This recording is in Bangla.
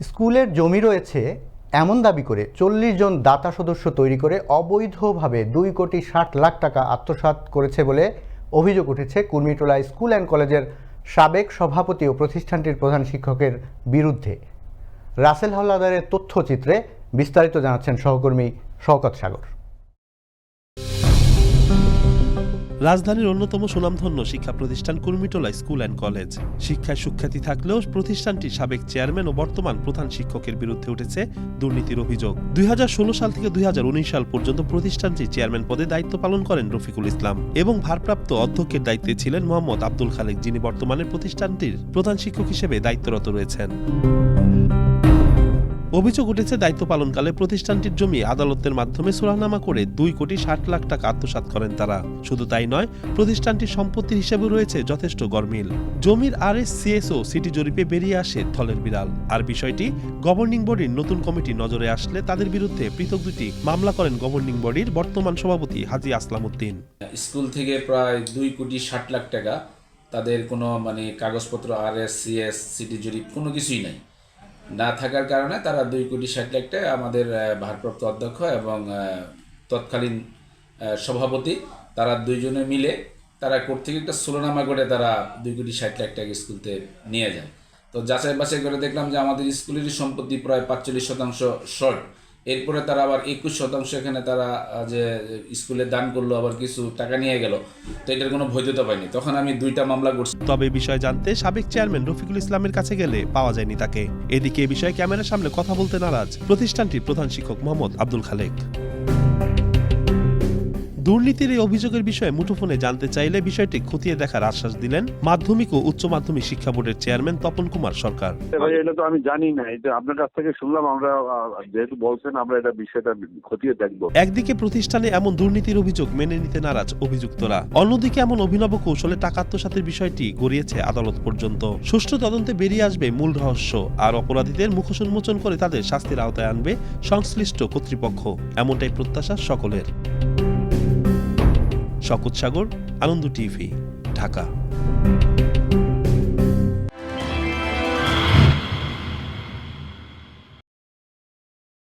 স্কুলের জমি রয়েছে এমন দাবি করে চল্লিশ জন দাতা সদস্য তৈরি করে অবৈধভাবে দুই কোটি ষাট লাখ টাকা আত্মসাত করেছে বলে অভিযোগ উঠেছে কুর্মিটোলা স্কুল অ্যান্ড কলেজের সাবেক সভাপতি ও প্রতিষ্ঠানটির প্রধান শিক্ষকের বিরুদ্ধে। রাসেল হল্লাদারের তথ্যচিত্রে বিস্তারিত জানাচ্ছেন সহকর্মী শওকত সাগর। রাজধানীর অন্যতম সুনামধন্য শিক্ষা প্রতিষ্ঠান কুর্মিটোলা স্কুল অ্যান্ড কলেজ। শিক্ষায় সুখ্যাতি থাকলেও প্রতিষ্ঠানটির সাবেক চেয়ারম্যান ও বর্তমান প্রধান শিক্ষকের বিরুদ্ধে উঠেছে দুর্নীতির অভিযোগ। দুই হাজার ষোলো সাল থেকে দুই হাজার উনিশ সাল পর্যন্ত প্রতিষ্ঠানটি চেয়ারম্যান পদে দায়িত্ব পালন করেন রফিকুল ইসলাম এবং ভারপ্রাপ্ত অধ্যক্ষের দায়িত্বে ছিলেন মোহাম্মদ আব্দুল খালেক, যিনি বর্তমানে প্রতিষ্ঠানটির প্রধান শিক্ষক হিসেবে দায়িত্বরত রয়েছেন। অভিযোগ উঠেছে দায়িত্ব পালনকালে প্রতিষ্ঠানটির জমি আদালতের মাধ্যমে সুরাহনামা করে দুই কোটি ষাট লাখ টাকা আত্মসাৎ করেন তারা। শুধু তাই নয়, প্রতিষ্ঠানটির সম্পত্তির হিসেবে রয়েছে যথেষ্ট গরমিল জমির আর এস সিএসও, সিটি জরিপে বেরিয়ে আসে থলের বিড়াল। আর বিষয়টি, গভর্নিং বডির নতুন কমিটি নজরে আসলে তাদের বিরুদ্ধে পৃথক দুটি মামলা করেন গভর্নিং বডির বর্তমান সভাপতি হাজি আসলাম উদ্দিন স্কুল থেকে প্রায় দুই কোটি ষাট লাখ টাকা, তাদের কোনো মানে কাগজপত্র আর এস সিএস, সিটি জরিপ কোনো কিছুই নাই। না থাকার কারণে তারা দুই কোটি ষাট লাখ টাকা আমাদের ভারপ্রাপ্ত অধ্যক্ষ এবং তৎকালীন সভাপতি, তারা দুইজনে মিলে তারা কোর্ট থেকে একটা সুলোনামা করে তারা দুই কোটি ষাট লাখ টাকা স্কুলতে নিয়ে যায়। তো যাচাই বাছাই করে দেখলাম যে আমাদের স্কুলেরই সম্পত্তি প্রায় পাঁচচল্লিশ শতাংশ শর্ট। এরপরে তারা আবার একুশ শতাংশ এখানে তারা যে স্কুলে দান করল, আবার কিছু টাকা নিয়ে গেল। তো এটার কোনো বৈধতা পাইনি তখন আমি দুইটা মামলা করছি। তবে বিষয় জানতে সাবেক চেয়ারম্যান রফিকুল ইসলামের কাছে গেলে পাওয়া যায়নি তাকে। এদিকে এ বিষয়ে ক্যামেরার সামনে কথা বলতে নারাজ প্রতিষ্ঠানটির প্রধান শিক্ষক মোহাম্মদ আব্দুল খালেক। দুর্নীতির এই অভিযোগের বিষয়ে মুঠোফোনে জানতে চাইলে বিষয়টি খতিয়ে দেখার আশ্বাস দিলেন মাধ্যমিক ও উচ্চ মাধ্যমিক শিক্ষা বোর্ডের চেয়ারম্যান তপন কুমার সরকার। এটা তো আমি জানি না। এটা আপনার কাছ থেকে শুনলাম আমরা যেহেতু বলছেন আমরা এটা বিষয়টা খতিয়ে দেখব। একদিকে প্রতিষ্ঠানে এমন দুর্নীতির অভিযোগ মেনে নিতে নারাজ অভিযুক্তরা অন্যদিকে এমন অভিনব কৌশলে টাকা আত্মসাতের বিষয়টি গড়িয়েছে আদালত পর্যন্ত। সুষ্ঠু তদন্তে বেরিয়ে আসবে মূল রহস্য আর অপরাধীদের মুখোশ উন্মোচন করে তাদের শাস্তির আওতায় আনবে সংশ্লিষ্ট কর্তৃপক্ষ। এমনটাই প্রত্যাশা সকলের। শকত সাগর আনন্দ টিভি ঢাকা।